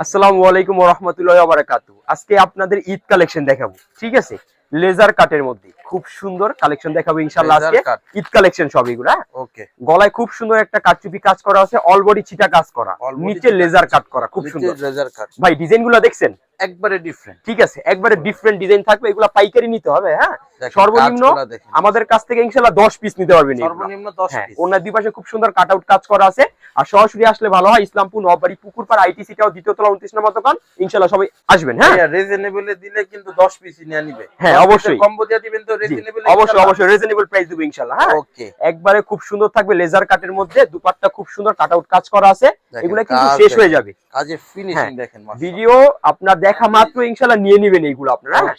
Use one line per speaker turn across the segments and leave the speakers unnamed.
আসসালামু আলাইকুম রহমতুল্লাহ বারাকাতু আজকে আপনাদের ঈদ কালেকশন দেখাবো ঠিক আছে? লেজার কাটের মধ্যে খুব সুন্দর কালেকশন দেখাবো ইনশাল্লাহ আজকে। ঈদ কালেকশন সব এগুলো?
ওকে।
গলায় খুব সুন্দর একটা কাটচুপি কাজ করা আছে অল বডি চিটা কাজ করা। নিচে লেজার কাট করা। খুব সুন্দর।
Laser cut.
ভাই ডিজাইনগুলো দেখছেন?
একবারে ডিফারেন্ট
ঠিক আছে? একবারে ডিফারেন্ট ডিজাইন থাকবে এগুলো পাইকারি নিতে হবে হ্যাঁ? সর্বনিম্ন আমাদের কাছ থেকে ইনশাল্লাহ দশ পিস নিতে পারবেন
সর্বনিম্ন 10
হ্যাঁ
পিস
ওনার দুই পাশে খুব সুন্দর কাট আউট কাজ করা আছে। আর সরাসরি আসলে ভালো হয় ইসলামপুর নববাড়ি পুকুরপাড় আইটিসিটাও দ্বিতীয় তলা উনত্রিশ নম্বর দোকান। ইনশাল্লাহ সবাই আসবেন হ্যাঁ?
রিজনেবল দিলে কিন্তু 10 পিস নিয়ে নিবে।
হ্যাঁ, অবশ্যই।
কম্বো দিয়ে দিবেন তো রিজনেবল
অবশ্যই অবশ্যই রিজনেবল প্রাইস দেবো ইনশাল্লাহ হ্যাঁ?
ওকে
একবারে খুব সুন্দর থাকবে লেজার কাটের মধ্যে দুপাট্টা খুব সুন্দর কাট আউট কাজ করা আছে। এগুলো কিন্তু শেষ হয়ে যাবে।
কাজে ফিনিশিং
হ্যাঁ,
দেখেন
ভিডিও আপনার দেখা মাত্র ইনশাল্লাহ নিয়ে নিবেন এইগুলো আপনারা হ্যাঁ?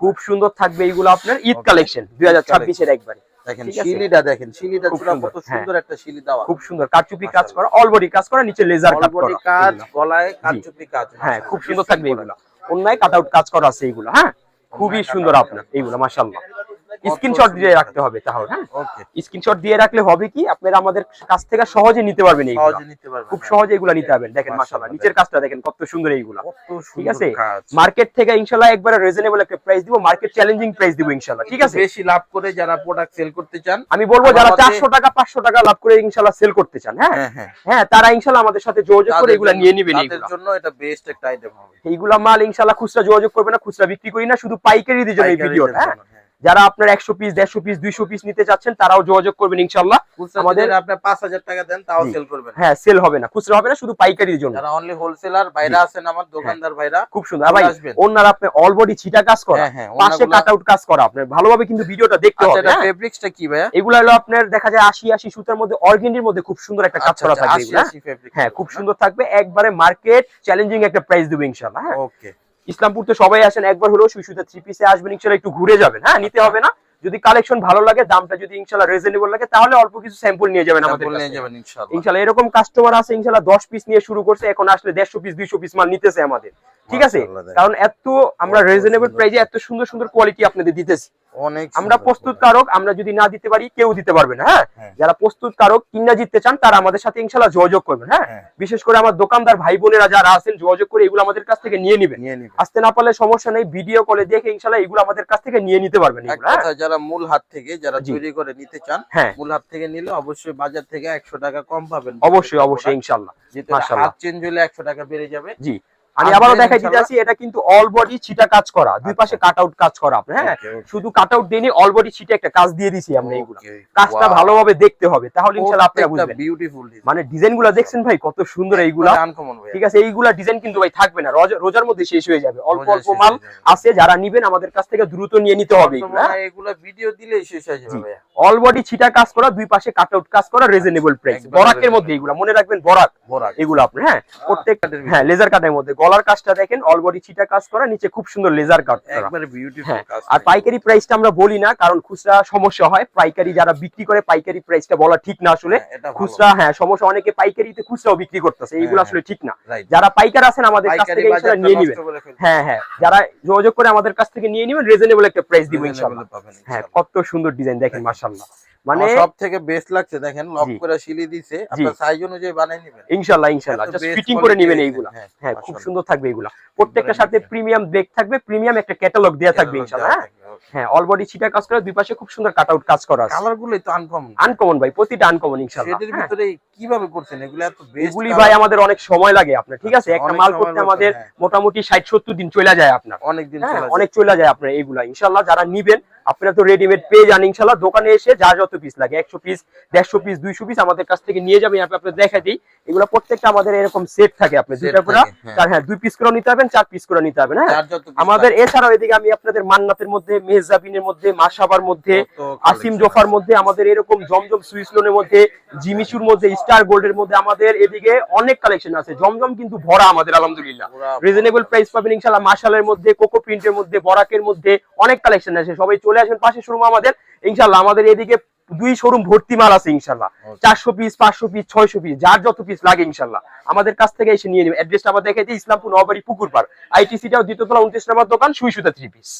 খুব সুন্দর থাকবে এইগুলো আপনার ঈদ কালেকশন দুই হাজার ছাব্বিশের একবারে।
দেখেন? শিলিটা দেখেন শিলিটা
খুব
চূড়া কত
হ্যাঁ।
সুন্দর একটা শিলি দেওয়া।
খুব সুন্দর কারচুপি কাজ করা অল বডি কাজ করা নিচে লেজার কাট করা।
কাজ গলায় কাজ
হ্যাঁ খুব সুন্দর থাকবে এগুলো অন্যায় কাট আউট কাজ করা আছে এইগুলো হ্যাঁ? খুবই সুন্দর আপনার এইগুলো মাশাআল্লাহ। স্ক্রিনশট দিয়ে রাখতে হবে তাহলে হ্যাঁ?
ওকে।
স্ক্রিনশট দিয়ে রাখলে হবে কি? আপনারা আমাদের কাছ থেকে সহজে নিতে পারবেন এইগুলো।
সহজে নিতে পারবেন
খুব সহজে এগুলো নিতে পারবেন। দেখেন মাশাআল্লাহ নিচের কাজটা দেখেন কত সুন্দর এইগুলো। ঠিক আছে? মার্কেট থেকে ইনশাআল্লাহ একবারে রিজনেবল একটা প্রাইস দিব মার্কেট চ্যালেঞ্জিং প্রাইস দিব ইনশাআল্লাহ ঠিক আছে?
বেশি লাভ করে যারা প্রোডাক্ট সেল করতে চান
আমি বলব যারা
আমাদের-
চারশো টাকা পাঁচশো টাকা লাভ করে ইনশাআল্লাহ সেল করতে চান হ্যাঁ?
হ্যাঁ হ্যাঁ।
হ্যাঁ তারা ইনশাআল্লাহ আমাদের সাথে যোগাযোগ করে এগুলো নিয়ে নিবেন
তাদের জন্য এটা বেস্ট একটা আইটেম হবে।
এইগুলা মাল ইনশাআল্লাহ খুচরা যোগাযোগ করবে না খুচরা বিক্রি করি না শুধু পাইকারি দিয়ে জন্য এই ভিডিওটা হ্যাঁ?
হ্যাঁ।
যারা আপনার একশো পিস দেড়শো পিস দুইশো পিস নিতে চাচ্ছেন তারাও যোগাযোগ করবেন ইনশাআল্লাহ।
খুচরা
আমাদের-
যদি আপনি 5000 টাকা দেন তাও সেল করবেন।
হ্যাঁ সেল হবে না। খুচরা হবে না শুধু পাইকারির জন্য।
যারা অনলি হোলসেলার বাইরে আছেন আমার দোকানদার ভাইরা
খুব সুন্দর। ভাই ওনার আপনি অল বডি ছিটা কাজ করা
হ্যাঁ, হ্যাঁ,
পাশে কাট আউট কাজ করা আপনার। ভালোভাবে কিন্তু ভিডিওটা দেখতে
আচ্ছা
হবে
এটা
হ্যাঁ?
ফেব্রিক্সটা কি ভাইয়া?
এগুলো হলো আপনার দেখা যায় আশি আশি সুতার মধ্যে অর্গেন্ডির মধ্যে খুব সুন্দর একটা কাজ
আচ্ছা,
করা
আচ্ছা,
থাকবে হ্যাঁ?
80 fabric
হ্যাঁ খুব সুন্দর থাকবে। একবারে মার্কেট চ্যালেঞ্জিং একটা প্রাইস দেবো ইনশাআল্লাহ হ্যাঁ?
ওকে
ইসলামপুর তো সবাই আসেন একবার হলেও সুই সুতা থ্রি পিসে আসবেন ইনশাল্লাহ একটু ঘুরে যাবেন। হ্যাঁ নিতে হবে না। যদি কালেকশন ভালো লাগে দামটা যদি ইনশাল্লাহ রিজনেবল লাগে তাহলে অল্প কিছু স্যাম্পল নিয়ে যাবেন আমাদের
নিয়ে যাবেন ইনশাল্লাহ।
ইনশাল্লাহ এরকম কাস্টমার আছে ইনশাল্লাহ দশ পিস নিয়ে শুরু করছে এখন আসলে দেড়শো পিস দুইশো পিস মাল নিতেছে আমাদের। ঠিক আছে? কারণ এত আমরা রিজনেবল। প্রাইসে এত সুন্দর সুন্দর কোয়ালিটি আপনাদের দিতেছি।
অনেক
আমরা প্রস্তুত কারক আমরা যদি না দিতে পারি কেউ দিতে পারবে না হ্যাঁ?
হ্যাঁ।
যারা প্রস্তুত কারক কিনা জিততে চান তারা আমাদের সাথে ইনশাল্লাহ যোগাযোগ করবেন হ্যাঁ?
হ্যাঁ।
বিশেষ করে আমার দোকানদার ভাই বোনেরা যারা আছেন যোগাযোগ করে এগুলো আমাদের কাছ থেকে নিয়ে নিবেন। আসতে না পারলে সমস্যা নেই ভিডিও কলে দেখে ইনশাল্লাহ এগুলো আমাদের কাছ থেকে নিয়ে নিতে পারবেন হ্যাঁ?
যারা মূল হাত থেকে যারা। তৈরি করে নিতে চান
হ্যাঁ।
মূল হাত থেকে নিলে অবশ্যই বাজার থেকে 100 টাকা কম পাবেন।
অবশ্যই অবশ্যই ইনশাল্লাহ
যেটা হাত চেঞ্জ হলে 100 টাকা বেড়ে যাবে।
জি। আমি আবারও দেখাই দিতে। আছি এটা কিন্তু অল বডি ছিটা কাজ করা দুই পাশে কাট আউট কাজ করা আপনার হ্যাঁ. শুধু কাট আউট দিয়ে অল বডি ছিটে একটা কাজ দিয়ে দিছি আমরা
Okay,
কাজটা ভালোভাবে দেখতে হবে তাহলে ইনশাআল্লাহ আপনারা বুঝবেন
design।
মানে ডিজাইনগুলা দেখছেন ভাই কত সুন্দর এইগুলা। ঠিক আছে এইগুলা ডিজাইন কিন্তু ভাই থাকবে না রোজার মধ্যে শেষ হয়ে যাবে অল্প অল্প মাল আছে যারা নিবেন আমাদের কাছ থেকে দ্রুত নিয়ে নিতে হবে এগুলো হ্যাঁ?
এগুলা ভিডিও দিলেই শেষ হয়ে যাবে।
অল বডি ছিটা কাজ করা দুই পাশে কাট আউট কাজ করা রিজনেবল প্রাইস বরাকের মধ্যে এগুলা মনে রাখবেন বরাক
বরাক
এগুলো আপনি হ্যাঁ প্রত্যেক
কাটের ভিতরে।
হ্যাঁ লেজার কাটের মধ্যে গলার কাজটা দেখেন অল বডি ছিটা কাজ করা নিচে খুব সুন্দর লেজার কাট করা।
একবারে বিউটিফুল
হ্যাঁ
কাজ
আর পাইকারি প্রাইসটা আমরা বলি না কারণ খুচরা সমস্যা হয়। পাইকারি যারা বিক্রি করে পাইকারি প্রাইসটা বলা ঠিক না আসলে।
হ্যাঁ,
খুচরা হ্যাঁ সমস্যা অনেকে পাইকারিতে খুচরাও বিক্রি করতেছে এইগুলো
হ্যাঁ,
আসলে ঠিক না। যারা পাইকার আছেন আমাদের কাছ থেকে ইনশাআল্লাহ নিয়ে নেবেন। হ্যাঁ হ্যাঁ যারা যোগাযোগ করে আমাদের কাছ থেকে নিয়ে নেবেন রিজনেবল একটা প্রাইস দিব ইনশাআল্লাহ হ্যাঁ কত সুন্দর ডিজাইন দেখেন মাশাআল্লাহ। মানে
সব থেকে বেস্ট লাগছে দেখেন লক করে শিলি দিছে আপনার সাইজ অনুযায়ী বানাই নেবেন।
ইনশাআল্লাহ ইনশাআল্লাহ। জাস্ট ফিটিং করে নেবেন এইগুলা।
হ্যাঁ,
হ্যাঁ খুব সুন্দর থাকবে এইগুলা প্রত্যেকটার সাথে প্রিমিয়াম ব্রেক থাকবে প্রিমিয়াম একটা ক্যাটালগ দেওয়া থাকবে ইনশাআল্লাহ হ্যাঁ? হ্যাঁ অল বডি ছিটা কাজ করে দুই পাশে খুব সুন্দর কাট আউট কাজ করা
কালার গুলোই তো আনকমন
আনকমন ভাই প্রতিটা আনকমন ইনশাআল্লাহ।
সেটার। ভিতরে কীভাবে করছেন? এগুলো এত বেস্ট
এগুলি ভাই আমাদের অনেক সময় লাগে আপনার ঠিক আছে? একটা মাল করতে আমাদের
হ্যাঁ।
মোটামুটি ষাট সত্তর দিন চলে যায় আপনার।
অনেক দিন
হ্যাঁ অনেক চলে যায় আপনার এইগুলা। ইনশাল্লাহ যারা নিবেন আপনারা তো রেডিমেড পেয়ে যান ইনশাল্লাহ দোকানে এসে যা যত পিস লাগে একশো পিস দেড়শো পিস দুইশো পিস আমাদের কাছ থেকে নিয়ে যাবেন আপনি আপনার দেখা দিই। এগুলো প্রত্যেকটা আমাদের এরকম সেট থাকে আপনি দুইটা করে।
হ্যাঁ।
হ্যাঁ দুই পিস করে নিতে পারবেন চার পিস করে নিতে পারবেন হ্যাঁ? আমাদের এছাড়াও এদিকে আমি আপনাদের মান্নাতের মধ্যে মেহজাবিনের মধ্যে মাসাবার মধ্যে আসিম জোফার মধ্যে আমাদের এরকম জমজম সুইস লোনের মধ্যে জিমিচুর মধ্যে স্টার গোল্ডের মধ্যে আমাদের এদিকে অনেক কালেকশন আছে। জমজম কিন্তু ভরা আমাদের আলহামদুলিল্লাহ। রিজনেবল প্রাইস পাবেন ইনশাআল্লাহ মার্শালের মধ্যে কোকো প্রিন্টের মধ্যে বরাকের মধ্যে অনেক কালেকশন আছে। সবাই চলে আসবেন পাশে শোরুম আমাদের। ইনশাআল্লাহ আমাদের এদিকে দুই শোরুম ভর্তি মাল আছে
ইনশাল্লাহ
চারশো পিস পাঁচশো পিস ছয়শো পিস যার যত পিস লাগে ইনশাল্লাহ আমাদের কাছ থেকে এসে নিয়ে নেবেন। অ্যাড্রেসটা আবার দেখে দিই ইসলামপুর নবাড়ি পুকুর পার আইটিসিটাও দ্বিতীয় তলা উনত্রিশ নম্বর দোকান সুই সুতা থ্রি পিস